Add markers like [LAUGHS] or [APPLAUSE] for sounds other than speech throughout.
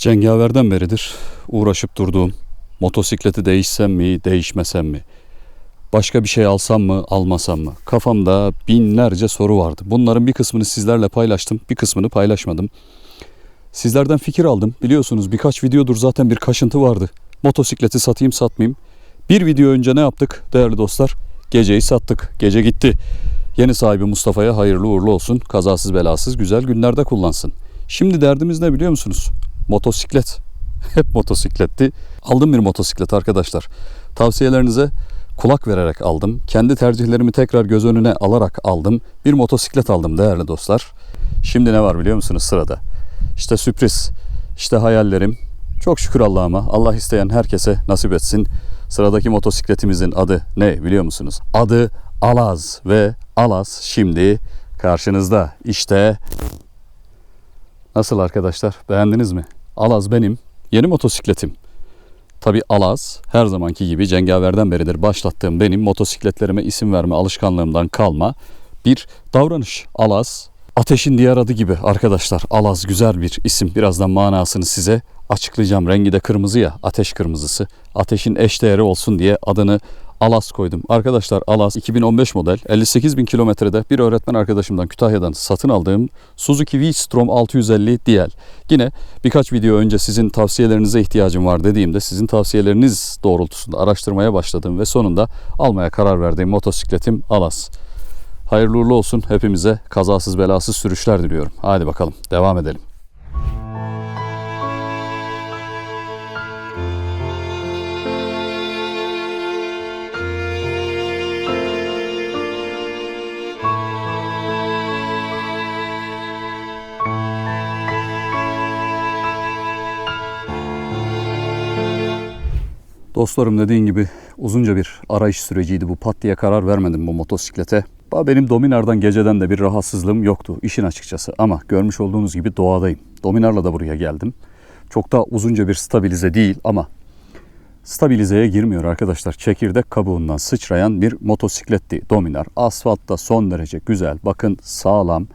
Cengaverden beridir uğraşıp durduğum motosikleti değişsem mi, değişmesem mi? Başka bir şey alsam mı, almasam mı? Kafamda binlerce soru vardı. Bunların bir kısmını sizlerle paylaştım, bir kısmını paylaşmadım. Sizlerden fikir aldım. Biliyorsunuz birkaç videodur zaten bir kaşıntı vardı. Motosikleti satayım satmayayım. Bir video önce ne yaptık değerli dostlar? Geceyi sattık. Gece gitti. Yeni sahibi Mustafa'ya hayırlı uğurlu olsun. Kazasız belasız güzel günlerde kullansın. Şimdi derdimiz ne biliyor musunuz? Motosiklet. [LAUGHS] Hep motosikletti. Aldım bir motosiklet arkadaşlar. Tavsiyelerinize kulak vererek aldım. Kendi tercihlerimi tekrar göz önüne alarak aldım. Bir motosiklet aldım değerli dostlar. Şimdi ne var biliyor musunuz sırada? İşte sürpriz. İşte hayallerim. Çok şükür Allah'ıma. Allah isteyen herkese nasip etsin. Sıradaki motosikletimizin adı ne biliyor musunuz? Adı Alaz ve Alaz şimdi karşınızda. İşte Nasıl arkadaşlar? Beğendiniz mi? Alaz benim yeni motosikletim. Tabi Alaz her zamanki gibi cengaverden beridir başlattığım benim motosikletlerime isim verme alışkanlığımdan kalma bir davranış. Alaz ateşin diğer adı gibi arkadaşlar. Alaz güzel bir isim. Birazdan manasını size açıklayacağım. Rengi de kırmızı ya ateş kırmızısı. Ateşin eşdeğeri olsun diye adını Alas koydum. Arkadaşlar Alas 2015 model 58 bin kilometrede bir öğretmen arkadaşımdan Kütahya'dan satın aldığım Suzuki V-Strom 650 DL. Yine birkaç video önce sizin tavsiyelerinize ihtiyacım var dediğimde sizin tavsiyeleriniz doğrultusunda araştırmaya başladım ve sonunda almaya karar verdiğim motosikletim Alas. Hayırlı uğurlu olsun hepimize kazasız belasız sürüşler diliyorum. Hadi bakalım devam edelim. Dostlarım dediğin gibi uzunca bir arayış süreciydi bu. Pat diye karar vermedim bu motosiklete. Benim Dominar'dan geceden de bir rahatsızlığım yoktu işin açıkçası. Ama görmüş olduğunuz gibi doğadayım. Dominar'la da buraya geldim. Çok da uzunca bir stabilize değil ama stabilizeye girmiyor arkadaşlar. Çekirdek kabuğundan sıçrayan bir motosikletti Dominar. Asfaltta son derece güzel. Bakın sağlam.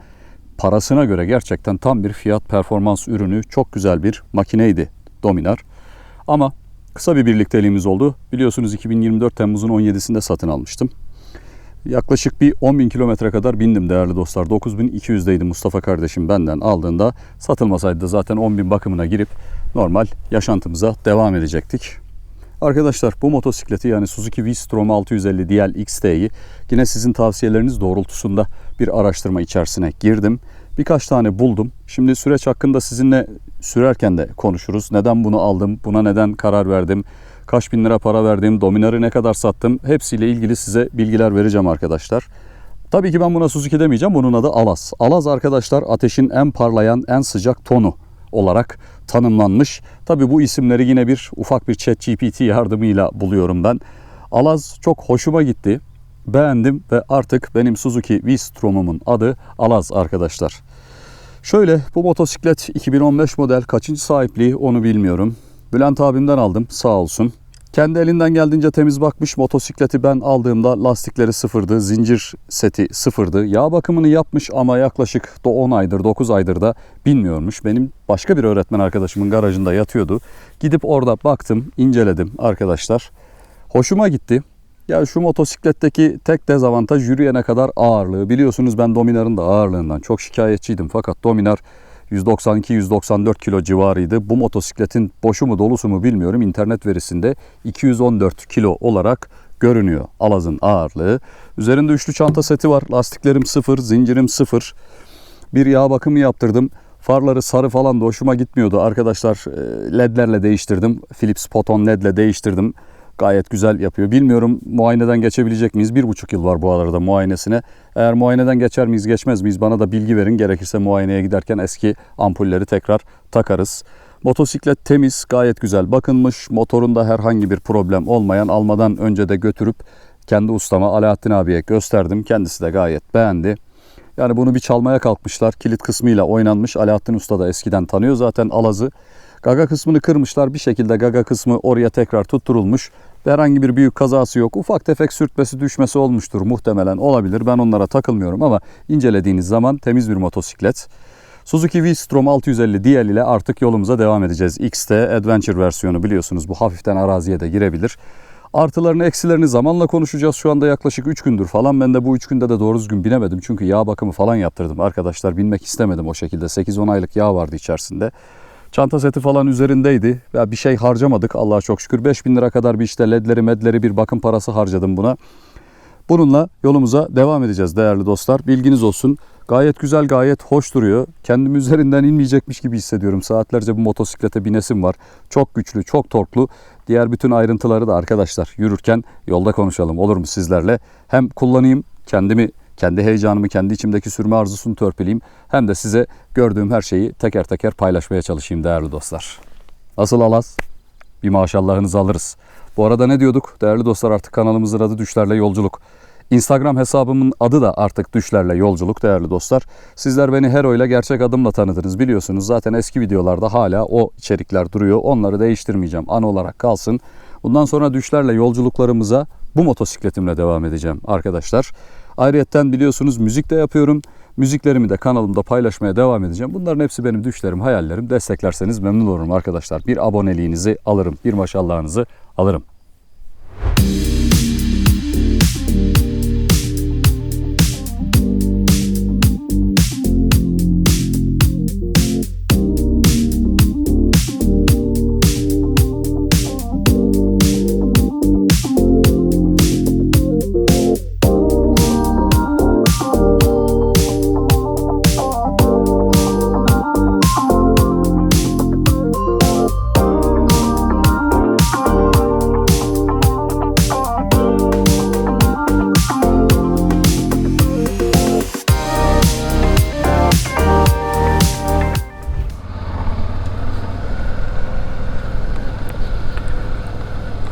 Parasına göre gerçekten tam bir fiyat performans ürünü. Çok güzel bir makineydi Dominar. Ama kısa bir birlikteliğimiz oldu. Biliyorsunuz 2024 Temmuz'un 17'sinde satın almıştım. Yaklaşık bir 10 bin kilometre kadar bindim değerli dostlar. 9200'deydi Mustafa kardeşim benden aldığında. Satılmasaydı da zaten 10 bin bakımına girip normal yaşantımıza devam edecektik. Arkadaşlar bu motosikleti yani Suzuki V-Strom 650 DL XT'yi yine sizin tavsiyeleriniz doğrultusunda bir araştırma içerisine girdim. Birkaç tane buldum. Şimdi süreç hakkında sizinle sürerken de konuşuruz. Neden bunu aldım? Buna neden karar verdim? Kaç bin lira para verdim? Dominar'ı ne kadar sattım? Hepsiyle ilgili size bilgiler vereceğim arkadaşlar. Tabii ki ben buna Suzuki demeyeceğim. Bunun adı Alaz. Alaz arkadaşlar ateşin en parlayan, en sıcak tonu olarak tanımlanmış. Tabii bu isimleri yine bir ufak bir chat GPT yardımıyla buluyorum ben. Alaz çok hoşuma gitti. Beğendim ve artık benim Suzuki V-Strom'umun adı Alaz arkadaşlar. Şöyle bu motosiklet 2015 model kaçıncı sahipliği onu bilmiyorum. Bülent abimden aldım sağ olsun. Kendi elinden geldiğince temiz bakmış motosikleti ben aldığımda lastikleri sıfırdı, zincir seti sıfırdı. Yağ bakımını yapmış ama yaklaşık da 10 aydır 9 aydır da bilmiyormuş. Benim başka bir öğretmen arkadaşımın garajında yatıyordu. Gidip orada baktım, inceledim arkadaşlar. Hoşuma gitti. Ya şu motosikletteki tek dezavantaj yürüyene kadar ağırlığı. Biliyorsunuz ben Dominar'ın da ağırlığından çok şikayetçiydim. Fakat Dominar 192-194 kilo civarıydı. Bu motosikletin boşu mu dolusu mu bilmiyorum. İnternet verisinde 214 kilo olarak görünüyor Alaz'ın ağırlığı. Üzerinde üçlü çanta seti var. Lastiklerim sıfır, zincirim sıfır. Bir yağ bakımı yaptırdım. Farları sarı falan da hoşuma gitmiyordu. Arkadaşlar e, ledlerle değiştirdim. Philips Photon ledle değiştirdim. Gayet güzel yapıyor. Bilmiyorum muayeneden geçebilecek miyiz? Bir buçuk yıl var bu arada muayenesine. Eğer muayeneden geçer miyiz geçmez miyiz bana da bilgi verin. Gerekirse muayeneye giderken eski ampulleri tekrar takarız. Motosiklet temiz, gayet güzel bakılmış. Motorunda herhangi bir problem olmayan almadan önce de götürüp kendi ustama Alaaddin abiye gösterdim. Kendisi de gayet beğendi. Yani bunu bir çalmaya kalkmışlar. Kilit kısmıyla oynanmış. Alaaddin Usta da eskiden tanıyor zaten Alaz'ı. Gaga kısmını kırmışlar. Bir şekilde gaga kısmı oraya tekrar tutturulmuş. Herhangi bir büyük kazası yok. Ufak tefek sürtmesi düşmesi olmuştur muhtemelen olabilir. Ben onlara takılmıyorum ama incelediğiniz zaman temiz bir motosiklet. Suzuki V-Strom 650 DL ile artık yolumuza devam edeceğiz. X'te Adventure versiyonu biliyorsunuz bu hafiften araziye de girebilir. Artılarını eksilerini zamanla konuşacağız. Şu anda yaklaşık 3 gündür falan. Ben de bu 3 günde de doğru düzgün binemedim. Çünkü yağ bakımı falan yaptırdım. Arkadaşlar binmek istemedim o şekilde. 8-10 aylık yağ vardı içerisinde. Çanta seti falan üzerindeydi. Ya bir şey harcamadık Allah'a çok şükür. 5000 lira kadar bir işte ledleri medleri bir bakım parası harcadım buna. Bununla yolumuza devam edeceğiz değerli dostlar. Bilginiz olsun. Gayet güzel, gayet hoş duruyor. Kendimi üzerinden inmeyecekmiş gibi hissediyorum. Saatlerce bu motosiklete binesim var. Çok güçlü, çok torklu. Diğer bütün ayrıntıları da arkadaşlar yürürken yolda konuşalım olur mu sizlerle? Hem kullanayım, kendimi, kendi heyecanımı, kendi içimdeki sürme arzusunu törpüleyeyim. Hem de size gördüğüm her şeyi teker teker paylaşmaya çalışayım değerli dostlar. Nasıl Alaz? Bir maşallahınızı alırız. Bu arada ne diyorduk? Değerli dostlar artık kanalımızın adı Düşlerle Yolculuk. Instagram hesabımın adı da artık Düşlerle Yolculuk değerli dostlar. Sizler beni Hero ile gerçek adımla tanıdınız biliyorsunuz. Zaten eski videolarda hala o içerikler duruyor. Onları değiştirmeyeceğim. An olarak kalsın. Bundan sonra Düşlerle yolculuklarımıza bu motosikletimle devam edeceğim arkadaşlar. Ayrıyetten biliyorsunuz müzik de yapıyorum. Müziklerimi de kanalımda paylaşmaya devam edeceğim. Bunların hepsi benim düşlerim, hayallerim. Desteklerseniz memnun olurum arkadaşlar. Bir aboneliğinizi alırım, bir maşallahınızı alırım.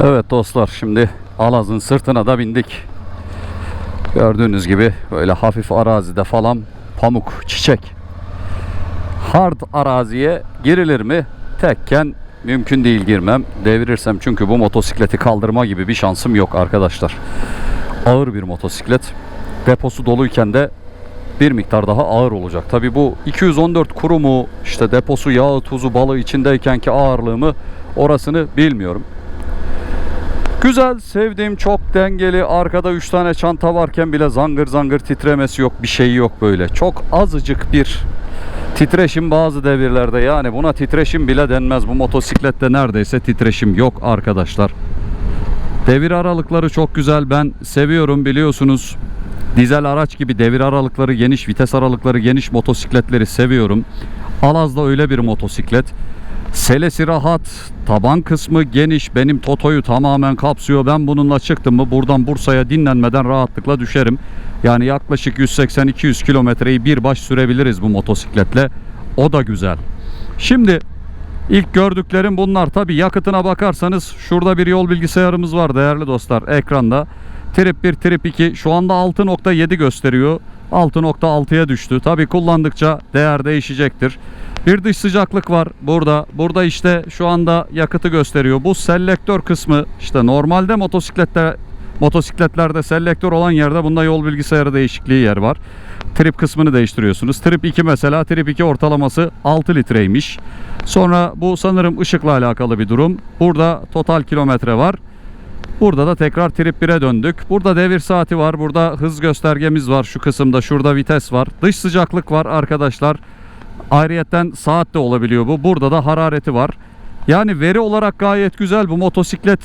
Evet dostlar şimdi Alaz'ın sırtına da bindik. Gördüğünüz gibi böyle hafif arazide falan pamuk, çiçek. Hard araziye girilir mi? Tekken mümkün değil girmem. Devirirsem çünkü bu motosikleti kaldırma gibi bir şansım yok arkadaşlar. Ağır bir motosiklet. Deposu doluyken de bir miktar daha ağır olacak. Tabi bu 214 kuru mu işte deposu yağı tuzu balığı içindeykenki ağırlığı mı orasını bilmiyorum. Güzel, sevdiğim, çok dengeli. Arkada 3 tane çanta varken bile zangır zangır titremesi yok, bir şey yok böyle. Çok azıcık bir titreşim bazı devirlerde. Yani buna titreşim bile denmez. Bu motosiklette neredeyse titreşim yok arkadaşlar. Devir aralıkları çok güzel. Ben seviyorum biliyorsunuz. Dizel araç gibi devir aralıkları geniş, vites aralıkları geniş motosikletleri seviyorum. Alaz da öyle bir motosiklet. Selesi rahat, taban kısmı geniş. Benim Toto'yu tamamen kapsıyor. Ben bununla çıktım mı buradan Bursa'ya dinlenmeden rahatlıkla düşerim. Yani yaklaşık 180-200 kilometreyi bir baş sürebiliriz bu motosikletle. O da güzel. Şimdi ilk gördüklerim bunlar. Tabi yakıtına bakarsanız şurada bir yol bilgisayarımız var değerli dostlar ekranda. Trip 1, Trip 2 şu anda 6.7 gösteriyor. 6.6'ya düştü. Tabi kullandıkça değer değişecektir. Bir dış sıcaklık var burada. Burada işte şu anda yakıtı gösteriyor. Bu selektör kısmı işte normalde motosiklette motosikletlerde selektör olan yerde bunda yol bilgisayarı değişikliği yer var. Trip kısmını değiştiriyorsunuz. Trip 2 mesela Trip 2 ortalaması 6 litreymiş. Sonra bu sanırım ışıkla alakalı bir durum. Burada total kilometre var. Burada da tekrar trip 1'e döndük. Burada devir saati var. Burada hız göstergemiz var şu kısımda. Şurada vites var. Dış sıcaklık var arkadaşlar. Ayrıyetten saat de olabiliyor bu. Burada da harareti var. Yani veri olarak gayet güzel bu motosiklet.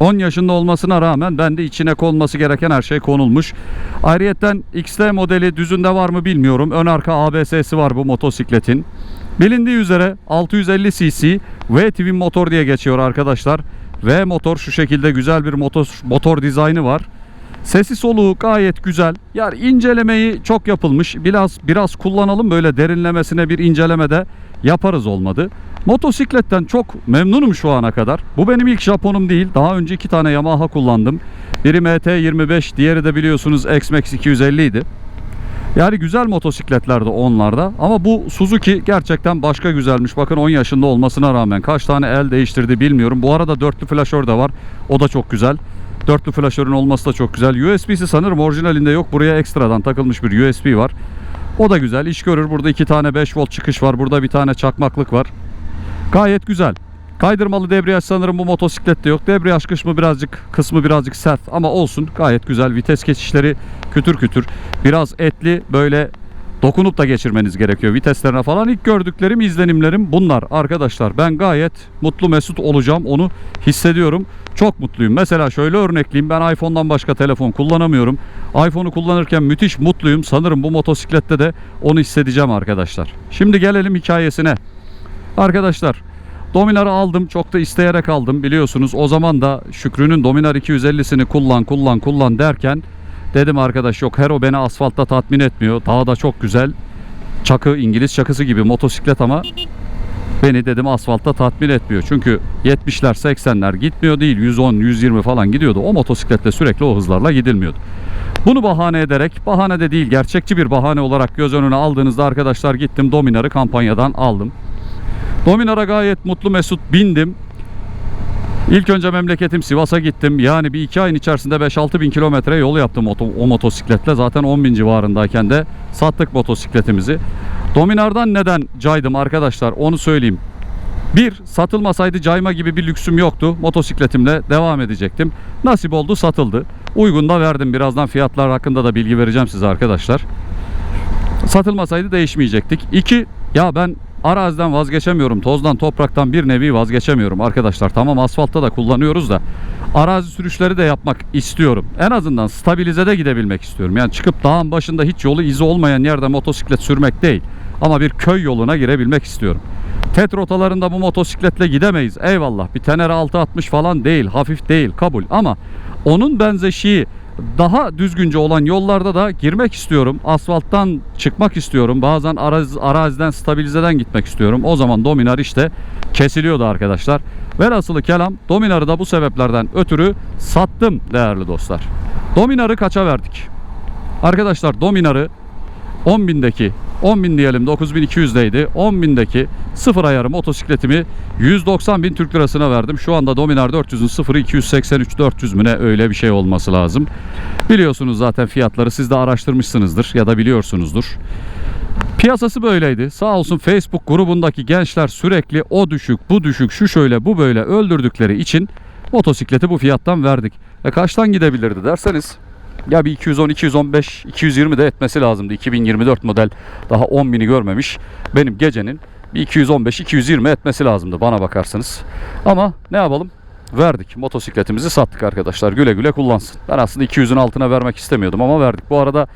10 yaşında olmasına rağmen bende içine konması gereken her şey konulmuş. Ayrıyetten XT modeli düzünde var mı bilmiyorum. Ön arka ABS'si var bu motosikletin. Bilindiği üzere 650 cc V twin motor diye geçiyor arkadaşlar. V motor şu şekilde güzel bir motor, motor dizaynı var. Sesi soluğu gayet güzel. Yani incelemeyi çok yapılmış. Biraz biraz kullanalım böyle derinlemesine bir incelemede yaparız olmadı. Motosikletten çok memnunum şu ana kadar. Bu benim ilk Japonum değil. Daha önce iki tane Yamaha kullandım. Biri MT25, diğeri de biliyorsunuz X-Max 250 idi. Yani güzel motosikletlerdi onlarda ama bu Suzuki gerçekten başka güzelmiş. Bakın 10 yaşında olmasına rağmen kaç tane el değiştirdi bilmiyorum. Bu arada dörtlü flaşör de var. O da çok güzel. Dörtlü flaşörün olması da çok güzel. USB'si sanırım orijinalinde yok. Buraya ekstradan takılmış bir USB var. O da güzel. iş görür. Burada iki tane 5 volt çıkış var. Burada bir tane çakmaklık var. Gayet güzel. Kaydırmalı debriyaj sanırım bu motosiklette yok. Debriyaj kısmı birazcık kısmı birazcık sert ama olsun. Gayet güzel. Vites geçişleri kütür kütür. Biraz etli böyle dokunup da geçirmeniz gerekiyor viteslerine falan. İlk gördüklerim, izlenimlerim bunlar arkadaşlar. Ben gayet mutlu mesut olacağım. Onu hissediyorum. Çok mutluyum. Mesela şöyle örnekleyeyim. Ben iPhone'dan başka telefon kullanamıyorum. iPhone'u kullanırken müthiş mutluyum. Sanırım bu motosiklette de onu hissedeceğim arkadaşlar. Şimdi gelelim hikayesine. Arkadaşlar Dominar'ı aldım. Çok da isteyerek aldım biliyorsunuz. O zaman da Şükrü'nün Dominar 250'sini kullan kullan kullan derken dedim arkadaş yok Hero beni asfaltta tatmin etmiyor. Daha da çok güzel çakı İngiliz çakısı gibi motosiklet ama beni dedim asfaltta tatmin etmiyor. Çünkü 70'ler 80'ler gitmiyor değil 110 120 falan gidiyordu. O motosikletle sürekli o hızlarla gidilmiyordu. Bunu bahane ederek bahane de değil gerçekçi bir bahane olarak göz önüne aldığınızda arkadaşlar gittim Dominar'ı kampanyadan aldım. Dominar'a gayet mutlu mesut bindim. İlk önce memleketim Sivas'a gittim. Yani bir iki ayın içerisinde 5-6 bin kilometre yol yaptım o, o motosikletle. Zaten 10 bin civarındayken de sattık motosikletimizi. Dominar'dan neden caydım arkadaşlar onu söyleyeyim. Bir, satılmasaydı cayma gibi bir lüksüm yoktu. Motosikletimle devam edecektim. Nasip oldu satıldı. Uygun da verdim. Birazdan fiyatlar hakkında da bilgi vereceğim size arkadaşlar. Satılmasaydı değişmeyecektik. İki, ya ben araziden vazgeçemiyorum. Tozdan, topraktan bir nevi vazgeçemiyorum arkadaşlar. Tamam asfaltta da kullanıyoruz da arazi sürüşleri de yapmak istiyorum. En azından stabilizede gidebilmek istiyorum. Yani çıkıp dağın başında hiç yolu izi olmayan yerde motosiklet sürmek değil. Ama bir köy yoluna girebilmek istiyorum. TET rotalarında bu motosikletle gidemeyiz. Eyvallah. Bir Tenere 660 falan değil. Hafif değil. Kabul. Ama onun benzeşiği daha düzgünce olan yollarda da girmek istiyorum. Asfalttan çıkmak istiyorum. Bazen araz, araziden stabilizeden gitmek istiyorum. O zaman dominar işte kesiliyordu arkadaşlar. Velhasılı kelam dominarı da bu sebeplerden ötürü sattım değerli dostlar. Dominarı kaça verdik? Arkadaşlar dominarı 10.000'deki 10.000 diyelim 9.200'deydi. 10.000'deki sıfır ayarı motosikletimi 190.000 Türk lirasına verdim. Şu anda Dominar 400'ün sıfırı 283 400 müne öyle bir şey olması lazım. Biliyorsunuz zaten fiyatları siz de araştırmışsınızdır ya da biliyorsunuzdur. Piyasası böyleydi. Sağ olsun Facebook grubundaki gençler sürekli o düşük, bu düşük, şu şöyle, bu böyle öldürdükleri için motosikleti bu fiyattan verdik. E kaçtan gidebilirdi derseniz ya bir 210, 215, 220 de etmesi lazımdı. 2024 model daha 10 bini görmemiş. Benim gecenin bir 215, 220 etmesi lazımdı bana bakarsanız. Ama ne yapalım? Verdik. Motosikletimizi sattık arkadaşlar. Güle güle kullansın. Ben aslında 200'ün altına vermek istemiyordum ama verdik. Bu arada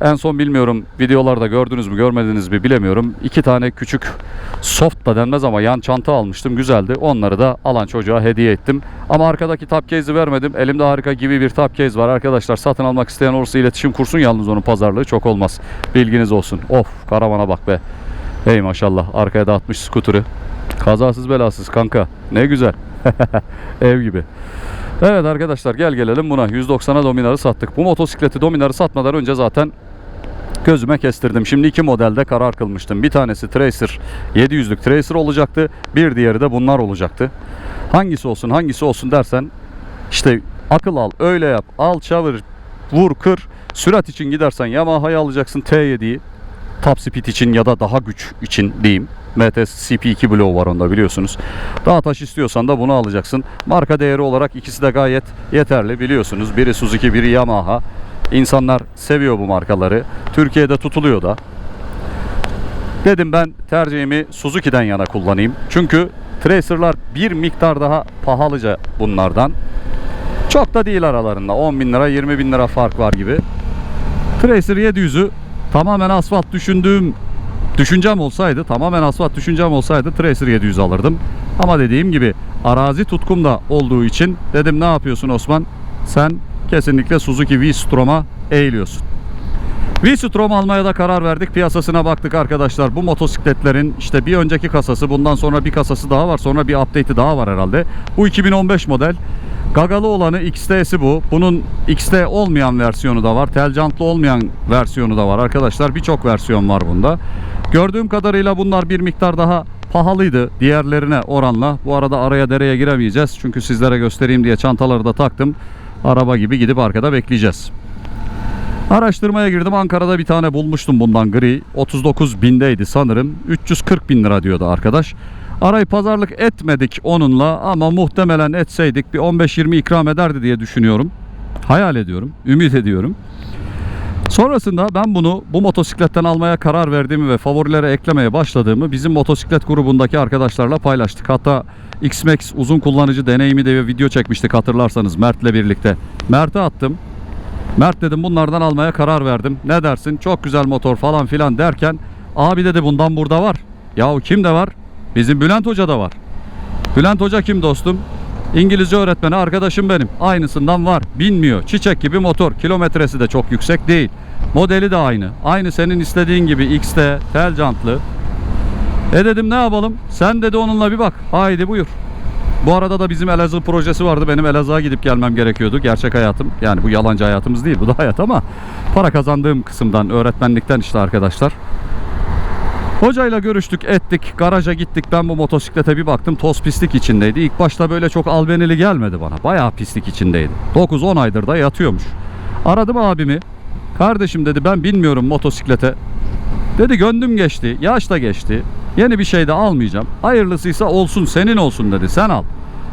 en son bilmiyorum videolarda gördünüz mü görmediniz mi bilemiyorum. İki tane küçük soft da denmez ama yan çanta almıştım. Güzeldi. Onları da alan çocuğa hediye ettim. Ama arkadaki top case'i vermedim. Elimde harika gibi bir top case var arkadaşlar. Satın almak isteyen olursa iletişim kursun yalnız onun pazarlığı çok olmaz. Bilginiz olsun. Of karavana bak be. Hey maşallah arkaya da atmış skuturu. Kazasız belasız kanka. Ne güzel. [LAUGHS] Ev gibi. Evet arkadaşlar gel gelelim buna. 190'a Dominar'ı sattık. Bu motosikleti Dominar'ı satmadan önce zaten gözüme kestirdim. Şimdi iki modelde karar kılmıştım. Bir tanesi Tracer 700'lük Tracer olacaktı. Bir diğeri de bunlar olacaktı. Hangisi olsun hangisi olsun dersen işte akıl al öyle yap al çevir vur kır sürat için gidersen Yamaha'yı alacaksın T7'yi top speed için ya da daha güç için diyeyim. MTS CP2 Blow var onda biliyorsunuz. Daha taş istiyorsan da bunu alacaksın. Marka değeri olarak ikisi de gayet yeterli biliyorsunuz. Biri Suzuki biri Yamaha. İnsanlar seviyor bu markaları. Türkiye'de tutuluyor da. Dedim ben tercihimi Suzuki'den yana kullanayım. Çünkü Tracer'lar bir miktar daha pahalıca bunlardan. Çok da değil aralarında. 10 bin lira 20 bin lira fark var gibi. Tracer 700'ü tamamen asfalt düşündüğüm düşüncem olsaydı tamamen asfalt düşüncem olsaydı Tracer 700 alırdım. Ama dediğim gibi arazi tutkum da olduğu için dedim ne yapıyorsun Osman? Sen kesinlikle Suzuki V-Strom'a eğiliyorsun. V-Strom almaya da karar verdik. Piyasasına baktık arkadaşlar. Bu motosikletlerin işte bir önceki kasası, bundan sonra bir kasası daha var. Sonra bir update'i daha var herhalde. Bu 2015 model. Gagalı olanı XT'si bu. Bunun XT olmayan versiyonu da var. Tel jantlı olmayan versiyonu da var arkadaşlar. Birçok versiyon var bunda. Gördüğüm kadarıyla bunlar bir miktar daha pahalıydı diğerlerine oranla. Bu arada araya dereye giremeyeceğiz. Çünkü sizlere göstereyim diye çantaları da taktım. Araba gibi gidip arkada bekleyeceğiz. Araştırmaya girdim. Ankara'da bir tane bulmuştum bundan gri. 39 bindeydi sanırım. 340 bin lira diyordu arkadaş. Arayı pazarlık etmedik onunla ama muhtemelen etseydik bir 15-20 ikram ederdi diye düşünüyorum. Hayal ediyorum. Ümit ediyorum. Sonrasında ben bunu bu motosikletten almaya karar verdiğimi ve favorilere eklemeye başladığımı bizim motosiklet grubundaki arkadaşlarla paylaştık. Hatta X-Max uzun kullanıcı deneyimi diye video çekmiştik hatırlarsanız Mert'le birlikte. Mert'e attım. Mert dedim bunlardan almaya karar verdim. Ne dersin? Çok güzel motor falan filan derken abi dedi bundan burada var. Yahu kim de var? Bizim Bülent Hoca da var. Bülent Hoca kim dostum? İngilizce öğretmeni arkadaşım benim. Aynısından var. Binmiyor. Çiçek gibi motor. Kilometresi de çok yüksek değil. Modeli de aynı. Aynı senin istediğin gibi XT, tel jantlı. E dedim ne yapalım? Sen dedi onunla bir bak. Haydi buyur. Bu arada da bizim Elazığ projesi vardı. Benim Elazığ'a gidip gelmem gerekiyordu. Gerçek hayatım. Yani bu yalancı hayatımız değil. Bu da hayat ama para kazandığım kısımdan, öğretmenlikten işte arkadaşlar. Hocayla görüştük, ettik, garaja gittik. Ben bu motosiklete bir baktım toz pislik içindeydi. İlk başta böyle çok albenili gelmedi bana. Bayağı pislik içindeydi. 9-10 aydır da yatıyormuş. Aradım abimi. Kardeşim dedi ben bilmiyorum motosiklete. Dedi gönlüm geçti, yaş da geçti. Yeni bir şey de almayacağım. Hayırlısıysa olsun senin olsun dedi. Sen al.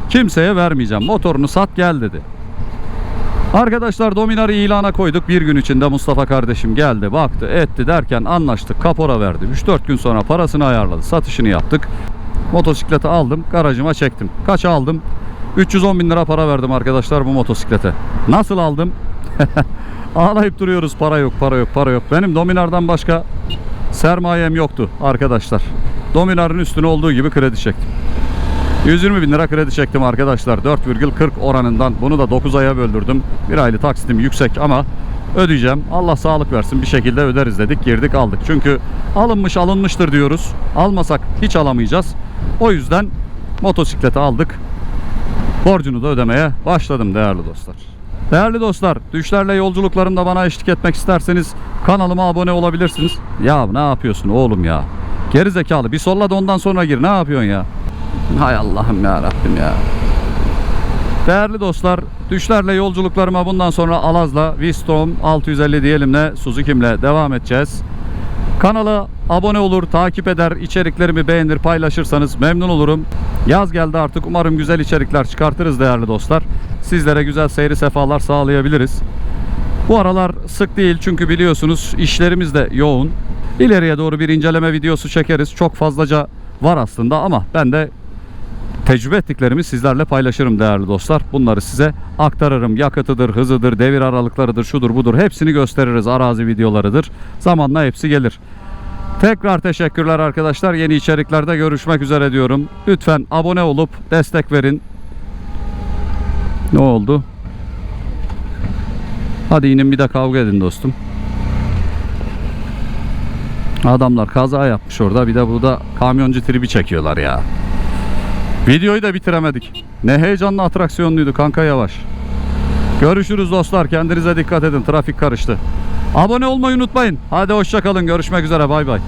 Kimseye vermeyeceğim. Motorunu sat gel dedi. Arkadaşlar Dominar'ı ilana koyduk. Bir gün içinde Mustafa kardeşim geldi, baktı, etti derken anlaştık. Kapora verdi. 3-4 gün sonra parasını ayarladı. Satışını yaptık. Motosikleti aldım, garajıma çektim. Kaç aldım? 310 bin lira para verdim arkadaşlar bu motosiklete. Nasıl aldım? [LAUGHS] Ağlayıp duruyoruz para yok, para yok, para yok. Benim Dominar'dan başka sermayem yoktu arkadaşlar. Dominar'ın üstüne olduğu gibi kredi çektim. 120 bin lira kredi çektim arkadaşlar. 4,40 oranından. Bunu da 9 aya böldürdüm. Bir aylık taksitim yüksek ama ödeyeceğim. Allah sağlık versin bir şekilde öderiz dedik. Girdik aldık. Çünkü alınmış alınmıştır diyoruz. Almasak hiç alamayacağız. O yüzden motosikleti aldık. Borcunu da ödemeye başladım değerli dostlar. Değerli dostlar, düşlerle yolculuklarımda bana eşlik etmek isterseniz kanalıma abone olabilirsiniz. Ya ne yapıyorsun oğlum ya? Geri zekalı bir solla da ondan sonra gir. Ne yapıyorsun ya? Hay Allah'ım ya Rabbim ya. Değerli dostlar, düşlerle yolculuklarıma bundan sonra Alaz'la, Vistom 650 diyelimle, Suzuki'mle devam edeceğiz. Kanala abone olur, takip eder, içeriklerimi beğenir, paylaşırsanız memnun olurum. Yaz geldi artık. Umarım güzel içerikler çıkartırız değerli dostlar. Sizlere güzel seyri sefalar sağlayabiliriz. Bu aralar sık değil çünkü biliyorsunuz işlerimiz de yoğun. İleriye doğru bir inceleme videosu çekeriz. Çok fazlaca var aslında ama ben de tecrübe ettiklerimi sizlerle paylaşırım değerli dostlar. Bunları size aktarırım. Yakıtıdır, hızıdır, devir aralıklarıdır, şudur budur. Hepsini gösteririz. Arazi videolarıdır. Zamanla hepsi gelir. Tekrar teşekkürler arkadaşlar. Yeni içeriklerde görüşmek üzere diyorum. Lütfen abone olup destek verin. Ne oldu? Hadi inin bir de kavga edin dostum. Adamlar kaza yapmış orada. Bir de burada kamyoncu tribi çekiyorlar ya. Videoyu da bitiremedik. Ne heyecanlı atraksiyonluydu kanka yavaş. Görüşürüz dostlar. Kendinize dikkat edin. Trafik karıştı. Abone olmayı unutmayın. Hadi hoşça kalın. Görüşmek üzere. Bay bay.